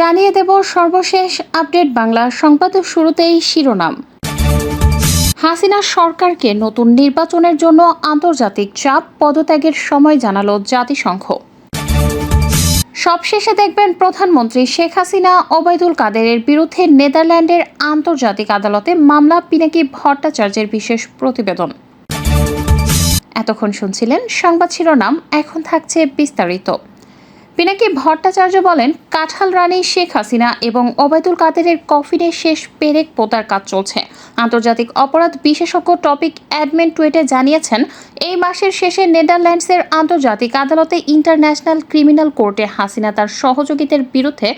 জানিয়ে দেব সর্বশেষ আপডেট বাংলা সংবাদ শুরুতেই শিরোনাম। হাসিনা সরকারকে নতুন নির্বাচনের জন্য আন্তর্জাতিক চাপ পদত্যাগের সময় জানালো জাতিসংঘ। সবশেষে দেখবেন প্রধানমন্ত্রী শেখ হাসিনা, ওবায়দুল কাদেরের বিরুদ্ধে নেদারল্যান্ডের আন্তর্জাতিক আদালতে মামলা, পিনাকি ভট্টাচার্যের বিশেষ প্রতিবেদন। এতক্ষণ শুনছিলেন সংবাদ শিরোনাম, এখন থাকছে বিস্তারিত। পিনাকি ভট্টাচার্য বলেন, কাঁঠাল রানী শেখ হাসিনা এবং ওবায়দুল কাদেরের কফিনের শেষ পেরেক পোতার কাজ চলছে। আন্তর্জাতিক অপরাধ বিশেষজ্ঞ টপিক অ্যাডমিন টুইটে জানিয়েছেন, এই মাসের শেষে নেদারল্যান্ডসের আন্তর্জাতিক আদালতে ইন্টারন্যাশনাল ক্রিমিনাল কোর্টে হাসিনা তার সহযোগীদের বিরুদ্ধে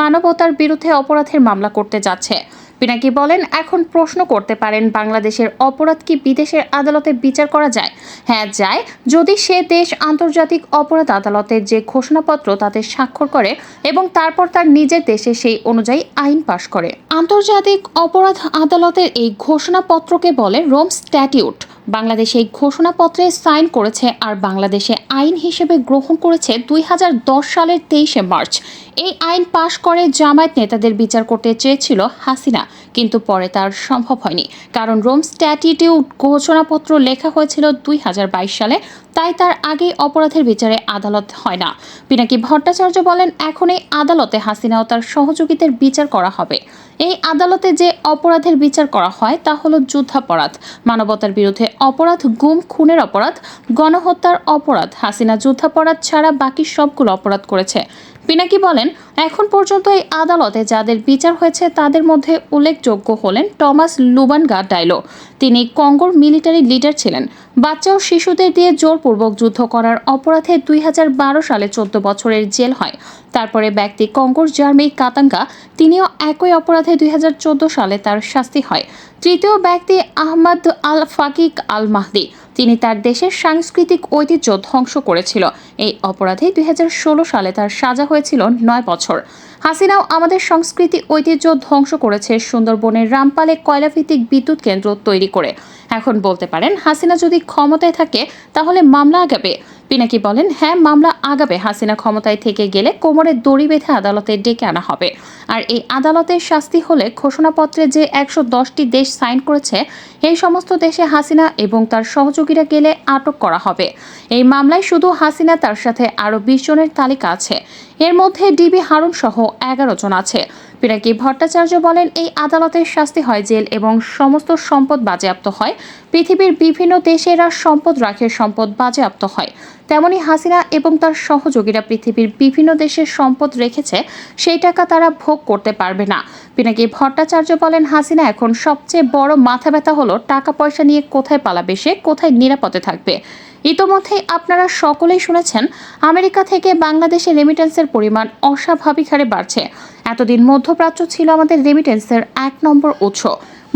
মানবতার বিরুদ্ধে অপরাধের মামলা করতে যাচ্ছে। পিনাকি বলেন, এখন প্রশ্ন করতে পারেন বাংলাদেশের অপরাধ কি বিদেশের আদালতে বিচার করা যায়? হ্যাঁ যায়। যদি সে দেশ আন্তর্জাতিক অপরাধ আদালতের যে ঘোষণাপত্র তাতে স্বাক্ষর করে এবং তারপর তার নিজের দেশে সেই অনুযায়ী আইন পাশ করে। আন্তর্জাতিক অপরাধ আদালতের এই ঘোষণাপত্রকে বলে রোম স্ট্যাটিউট। বাংলাদেশ এই ঘোষণাপত্রে সাইন করেছে আর বাংলাদেশে আইন হিসেবে গ্রহণ করেছে দুই হাজার দশ সালের তেইশে মার্চ। এই আইন পাশ করে জামায়াত নেতাদের বিচার করতে চেয়েছিল হাসিনা, কিন্তু পরে তার সম্ভব হয়নি। কারণ রোম স্ট্যাটিটিউট ঘোষণাপত্র লেখা হয়েছিল দুই হাজার বাইশ সালে, তাই তার আগেই অপরাধের বিচারে আদালত হয় না। পিনাকি ভট্টাচার্য বলেন এখন এই আদালতে হাসিনা ও তার সহযোগীদের বিচার করা হবে। এই আদালতে যে অপরাধের বিচার করা হয়, তা হলো যুদ্ধাপরাধ। মানবতার বিরুদ্ধে অপরাধ, গুম, খুনের অপরাধ, গণহত্যার অপরাধ। হাসিনা যুদ্ধাপরাধ ছাড়া বাকি সবগুলো অপরাধ করেছে। পিনাকি বলেন, এখন পর্যন্ত এই আদালতে যাদের বিচার হয়েছে তাদের মধ্যে উল্লেখযোগ্য হলেন টমাস লুবানগা ডাইলো। তিনি কঙ্গোর মিলিটারি লিডার ছিলেন। বাচ্চা ও শিশুদের দিয়ে জোরপূর্বক যুদ্ধ করার অপরাধে দুই হাজার বারো সালে চোদ্দ বছরের জেল হয়। তারপরে ব্যক্তি কঙ্গোর জার্মি কাতাঙ্গা, তিনিও একই অপরাধে দু হাজার চোদ্দ সালে তার শাস্তি হয়। তৃতীয় ব্যক্তি Ahmad al Faqih al Mahdi তিনি তার দেশের সাংস্কৃতিক ঐতিহ্য ধ্বংস করেছিল। এই অপরাধে দুই হাজার ষোলো সালে তার সাজা হয়েছিল নয় বছর। হাসিনাও আমাদের সংস্কৃতি ঐতিহ্য ধ্বংস করেছে সুন্দরবনের রামপালে কয়লাভিত্তিক বিদ্যুৎ কেন্দ্র তৈরি করে। এখন বলতে পারেন, হাসিনা যদি ক্ষমতায় থাকে, তাহলে মামলা আগাবে। পিনাকি বলেন হ্যাঁ মামলা আগাবে, হাসিনা ক্ষমতায় থেকে গেলে কোমরে দড়ি বেঁধে আদালতে ডেকে আনা হবে। আর এই আদালতের শাস্তি হলে ঘোষণাপত্রে যে একশো দশটি দেশ সাইন করেছে, এই সমস্ত দেশে হাসিনা এবং তার সহযোগীরা গেলে আটক করা হবে। এই মামলায় শুধু হাসিনা, তার সাথে আরও বিশ জনের তালিকা আছে। এর মধ্যে ডিবি হারুন সহ এগারো জন আছে। পিনাকি ভট্টাচার্য বলেন, এই আদালতের শাস্তি হয় জেল এবং সমস্ত সম্পদ বাজেয়াপ্ত হয়। পৃথিবীর বিভিন্ন দেশেরা সম্পদ রাখে, সম্পদ বাজেয়াপ্ত হয়। তেমনি হাসিনা এবং তার সহযোগীরা পৃথিবীর বিভিন্ন দেশের সম্পদ রেখেছে, সেই টাকা তারা ভোগ করতে পারবে না। পিনাকি ভট্টাচার্য বলেন, হাসিনা এখন সবচেয়ে বড় মাথা ব্যথা হলো টাকা পয়সা নিয়ে কোথায় পালাবে, সে কোথায় নিরাপদে থাকবে। ইতোমধ্যেই আপনারা সকলেই শুনেছেন, আমেরিকা থেকে বাংলাদেশে রেমিটেন্সের পরিমাণ অস্বাভাবিক হারে বাড়ছে। এতদিন মধ্যপ্রাচ্য ছিল আমাদের রেমিটেন্সের এক নম্বর উৎস।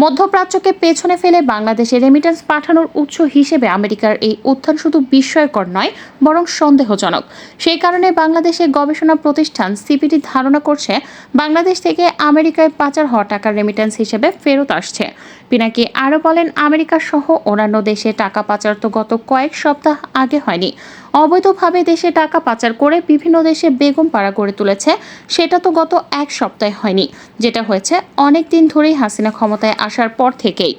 মধ্যপ্রাচ্যকে পেছনে ফেলে বাংলাদেশে রেমিটেন্স পাঠানোর উৎস হিসেবে আমেরিকার এই উত্থান শুধু বিস্ময়কর নয়, বরং সন্দেহজনক। সেই কারণে বাংলাদেশের গবেষণা প্রতিষ্ঠান সিপিটি ধারণা করছে, বাংলাদেশ থেকে আমেরিকায় পাচার হওয়া টাকার রেমিটেন্স হিসেবে ফেরত আসছে। পিনাকি আরও বলেন, আমেরিকা সহ অন্যান্য দেশে টাকা পাচার তো গত কয়েক সপ্তাহ আগে হয়নি। অবৈধভাবে দেশে টাকা পাচার করে বিভিন্ন দেশে বেগম পাড়া গড়ে তুলেছে, সেটা তো গত এক সপ্তাহে হয়নি, যেটা হয়েছে অনেক দিন ধরেই হাসিনা ক্ষমতায় আসার পর থেকেই।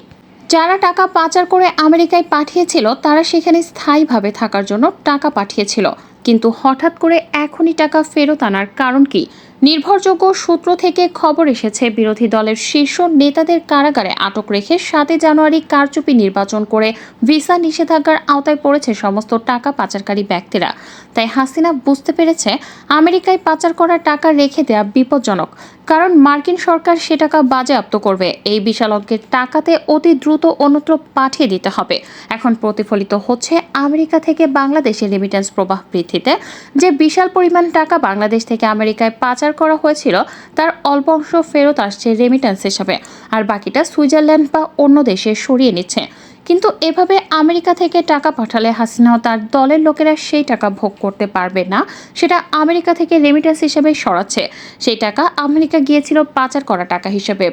যারা টাকা পাচার করে আমেরিকায় পাঠিয়েছিল, তারা সেখানে স্থায়ীভাবে থাকার জন্য টাকা পাঠিয়েছিল। কিন্তু হঠাৎ করে এখনই টাকা ফেরত আনার কারণ কি? নির্ভরযোগ্য সূত্র থেকে খবর এসেছে, বিরোধী দলের শীর্ষ নেতাদের কারাগারে আটক রেখে সাতই জানুয়ারি কারচুপি নির্বাচন করে ভিসা নিষেধাজ্ঞার আওতায় পড়েছে সমস্ত টাকা পাচারকারী ব্যক্তিরা। তাই হাসিনা বুঝতে পেরেছে, আমেরিকায় পাচার করা টাকা রেখে দেওয়া বিপজ্জনক, কারণ মার্কিন সরকার সে টাকা বাজেয়াপ্ত করবে। এই বিশাল অঙ্কের টাকাতে অতি দ্রুত অন্যত্র পাঠিয়ে দিতে হবে। এখন প্রতিফলিত হচ্ছে আমেরিকা থেকে বাংলাদেশে রেমিটেন্স প্রবাহ বৃদ্ধিতে, যে বিশাল পরিমাণ টাকা বাংলাদেশ থেকে আমেরিকায় পাচার করা হয়েছিল, তার অল্প অংশ ফেরত আসছে রেমিটেন্স হিসাবে। আর বাকিটা সুইজারল্যান্ড বা অন্য দেশে সরিয়ে নিচ্ছে। কিন্তু এভাবে আমেরিকা থেকে টাকা পাঠালে হাসিনা ও তার দলের লোকেরা সেই টাকা ভোগ করতে পারবে না, সেটা আমেরিকা থেকে রেমিটেন্স হিসেবে সরাচ্ছে। সেই টাকা আমেরিকা গিয়েছিল পাচার করা টাকা হিসেবে।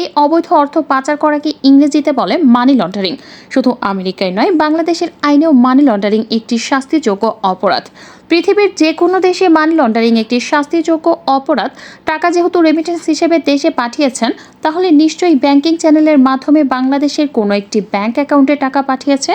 এই অবৈধ অর্থ পাচার করাকে ইংরেজিতে বলে মানি লন্ডারিং শুধু আমেরিকায় নয়, বাংলাদেশের আইনেও মানি লন্ডারিং একটি শাস্তিযোগ্য অপরাধ। পৃথিবীর যে কোনো দেশে মানি লন্ডারিং একটি শাস্তিযোগ্য অপরাধ, টাকা যেহেতু রেমিটেন্স হিসেবে দেশে পাঠিয়েছেন, তাহলে নিশ্চয়ই ব্যাংকিং চ্যানেলের মাধ্যমে বাংলাদেশের কোনো একটি ব্যাংক অ্যাকাউন্টে টাকা পাঠিয়েছে,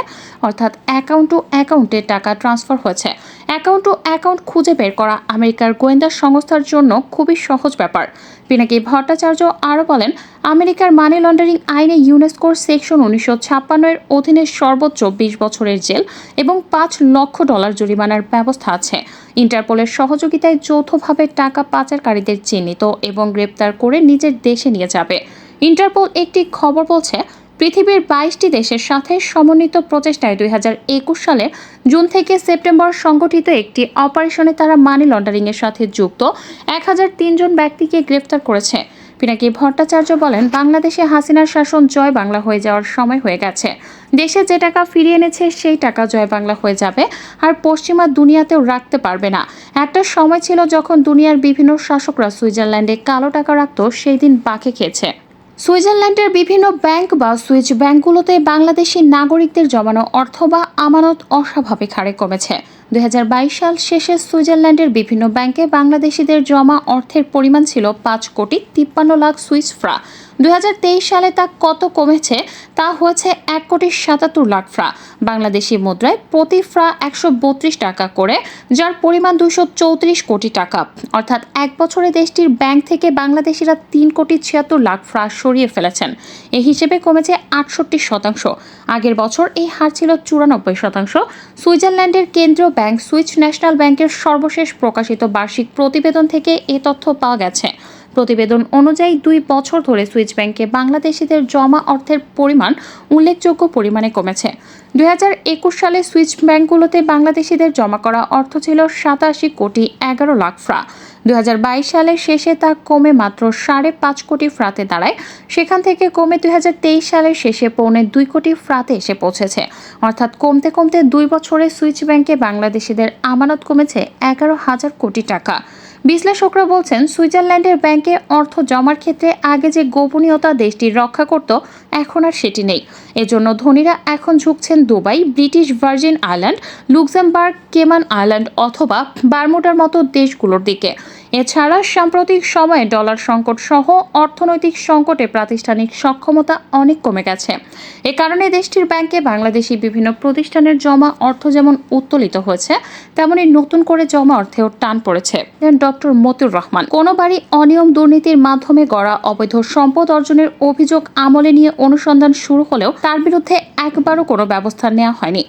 অর্থাৎ অ্যাকাউন্ট টু অ্যাকাউন্টে টাকা ট্রান্সফার হয়েছে। অ্যাকাউন্ট টু অ্যাকাউন্ট খুঁজে বের করা আমেরিকার গোয়েন্দা সংস্থার জন্য খুবই সহজ ব্যাপার। পিনাকি ভট্টাচার্য আরও বলেন, আমেরিকার মানি লন্ডারিং আইনে ইউনেস্কোর সেকশন উনিশশো ছাপ্পান্নের অধীনে সর্বোচ্চ বিশ বছরের জেল এবং পাঁচ লক্ষ ডলার জরিমানার ব্যবস্থা আছে। ইন্টারপোলের সহযোগিতায় যৌথভাবে টাকা পাচারকারীদের চিহ্নিত এবং গ্রেপ্তার করে নিজের দেশে নিয়ে যাবে। ইন্টারপোল একটি খবর বলছে, পৃথিবীর বাইশটি দেশের সাথে সমন্বিত প্রচেষ্টায় দুই হাজার একুশ সালে জুন থেকে সেপ্টেম্বর সংগঠিত একটি অপারেশনে তারা মানি লন্ডারিংয়ের সাথে যুক্ত। এক তিনজন ব্যক্তিকে গ্রেফতার করেছে। পিনাকি ভট্টাচার্য বলেন, বাংলাদেশে হাসিনার শাসন জয় বাংলা হয়ে যাওয়ার সময় হয়ে গেছে। দেশে যে টাকা ফিরিয়ে এনেছে, সেই টাকা জয় বাংলা হয়ে যাবে। আর পশ্চিমা দুনিয়াতেও রাখতে পারবে না। একটা সময় ছিল যখন দুনিয়ার বিভিন্ন শাসকরা সুইজারল্যান্ডে কালো টাকা রাখতো, সেই দিন বাঁকে খেয়েছে। সুইজারল্যান্ডের বিভিন্ন ব্যাংক বা সুইচ ব্যাংকগুলোতে বাংলাদেশি নাগরিকদের জমানো অর্থ বা আমানত অস্বাভাবিক হারে কমেছে। দুই হাজার বাইশ সাল শেষে সুইজারল্যান্ডের বিভিন্ন ব্যাংকে বাংলাদেশিদের জমা অর্থের পরিমাণ ছিল পাঁচ কোটি তিপ্পান্ন লাখ সুইস ফ্রা। দুই হাজার তেইশ সালে তা কত কমেছে? তা হয়েছে এক কোটি সাতাত্তর লাখ ফ্রা। বাংলাদেশি মুদ্রায় প্রতি ফ্রা একশো বত্রিশ টাকা করে, যার পরিমাণ দুশো চৌত্রিশ কোটি টাকা। অর্থাৎ এক বছরে দেশটির ব্যাংক থেকে বাংলাদেশিরা তিন কোটি ছিয়াত্তর লাখ ফ্রা সরিয়ে ফেলেছেন। এ হিসেবে কমেছে আটষট্টি শতাংশ। আগের বছর এই হার ছিল চুরানব্বই শতাংশ। সুইজারল্যান্ডের কেন্দ্রীয় ব্যাংক সুইচ ন্যাশনাল ব্যাংকের সর্বশেষ প্রকাশিত বার্ষিক প্রতিবেদন থেকে এ তথ্য পাওয়া গেছে। প্রতিবেদন অনুযায়ী দুই বছর ধরে সুইচ ব্যাংকে বাংলাদেশিদের জমা অর্থের পরিমাণ উল্লেখযোগ্য পরিমাণে কমেছে। দু হাজার একুশ সালে সুইচ ব্যাংকগুলোতে বাংলাদেশিদের জমা করা অর্থ ছিল সাতাশি কোটি এগারো লাখ ফ্রা। দুই সালের শেষে তা কমে মাত্র সাড়ে পাঁচ কোটি ফ্রাতে দাঁড়ায়। সেখান থেকে কমে দুই হাজার তেইশ সালের শেষে পৌনে দুই কোটি ফ্রাতে এসে পৌঁছেছে। অর্থাৎ কমতে কমতে দুই বছরে সুইচ ব্যাংকে বাংলাদেশিদের আমানত কমেছে এগারো হাজার কোটি টাকা। বিশ্লেষকরা বলছেন, সুইজারল্যান্ডের ব্যাংকে অর্থ জমার ক্ষেত্রে আগে যে গোপনীয়তা দেশটি রক্ষা করত, এখন আর সেটি নেই। এজন্য ধনীরা এখন ঝুঁকছেন Dubai, British Virgin Island, Luxembourg, Cayman Island অথবা বারমোটার মতো দেশগুলোর দিকে। এছাড়া সাম্প্রতিক সময়ে ডলার সংকট সহ অর্থনৈতিক সংকটে প্রাতিষ্ঠানিক সক্ষমতা অনেক কমে গেছে। এ কারণে দেশটির ব্যাংকে বাংলাদেশি বিভিন্ন প্রতিষ্ঠানের জমা অর্থ যেমন উত্তোলিত হয়েছে, তেমনি নতুন করে জমা অর্থেও টান পড়েছে। ডক্টর মতিউর রহমান কোনো বাড়ি অনিয়ম দুর্নীতির মাধ্যমে গড়া অবৈধ সম্পদ অর্জনের অভিযোগ আমলে নিয়ে অনুসন্ধান শুরু হলেও তার বিরুদ্ধে একবারও কোনো ব্যবস্থা নেওয়া হয়নি।